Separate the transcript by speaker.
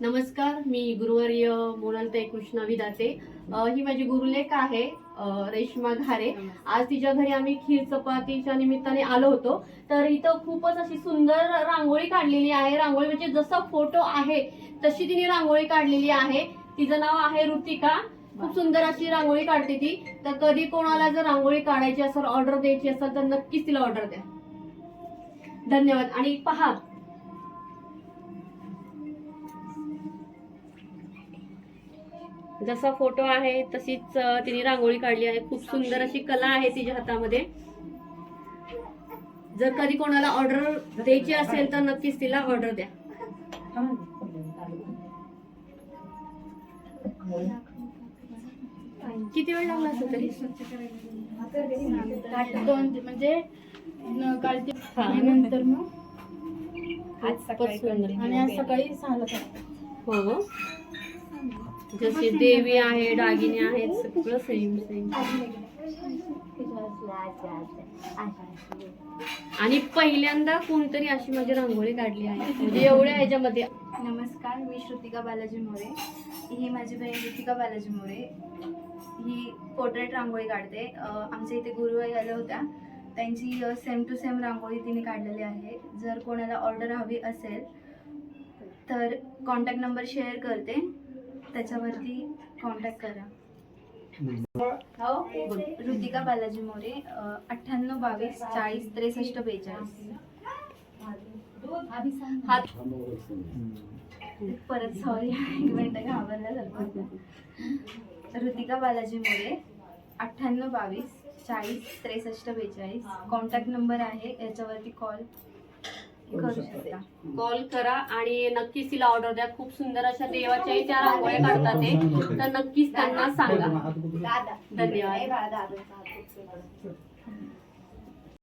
Speaker 1: नमस्कार मी गुरुवर्य मोनालताई कृष्णा विदाते. ही माझी गुरुलेख आहे रेश्मा घारे. आज तिच्या घरी आम्ही खीर चपातीच्या निमित्ताने आलो होतो. तर इथं खूपच अशी सुंदर रांगोळी काढलेली आहे. रांगोळी म्हणजे जसा फोटो आहे तशी तिने रांगोळी काढलेली आहे. तिचं नाव आहे ऋतिका. खूप सुंदर अशी रांगोळी काढते ती. तर कधी कोणाला जर रांगोळी काढायची असेल ऑर्डर द्यायची असेल तर नक्कीच तिला ऑर्डर द्या. धन्यवाद. आणि पहा जसा फोटो आहे तशीच तिने रांगोळी काढली आहे. खूप सुंदर अशी कला आहे तिच्या हातामध्ये. जर कधी कोणाला ऑर्डर द्यायची असेल तर नक्कीच तिला ऑर्डर द्या. किती वेळ लागला असेल तरी?
Speaker 2: दोन म्हणजे नंतर मग?
Speaker 1: आज सकाळी
Speaker 2: आणि आज सकाळी सहाला.
Speaker 1: हो. जसे देवी आहे दागिने आहेत सगळं सेम सेम आणि पहिल्यांदा कोणतरी अशी माझी रांगोळी काढली आहे. म्हणजे एवढ्या ह्याच्यामध्ये.
Speaker 3: नमस्कार मी श्रुतिका बालाजी मोरे. ही माझी बहीण ऋतिका बालाजी मोरे. ही पोर्ट्रेट रांगोळी काढते. आमच्या इथे गुरुवाई आल्या होत्या. त्यांची सेम टू सेम रांगोळी तिने काढलेली आहे. जर कोणाला ऑर्डर हवी असेल तर कॉन्टॅक्ट नंबर शेअर करते. त्याच्यावरती कॉन्टॅक्ट करा. हो ऋतिका बालाजी मोरे अठ्ठ्याण्णव बावीस चाळीस त्रेसष्ट बेचाळीस. परत सॉरी एक मिनिट घाबरल्यासारखं ऋतिका बालाजी मोरे अठ्ठ्याण्णव बावीस चाळीस त्रेसष्ट बेचाळीस. कॉन्टॅक्ट नंबर आहे याच्यावरती कॉल करू शकता.
Speaker 1: कॉल करा आणि नक्कीच तिला ऑर्डर द्या. खूप सुंदर अशा देवाच्याही त्या रांगोळ्या काढतात ते. तर नक्कीच त्यांना सांगा. धन्यवाद.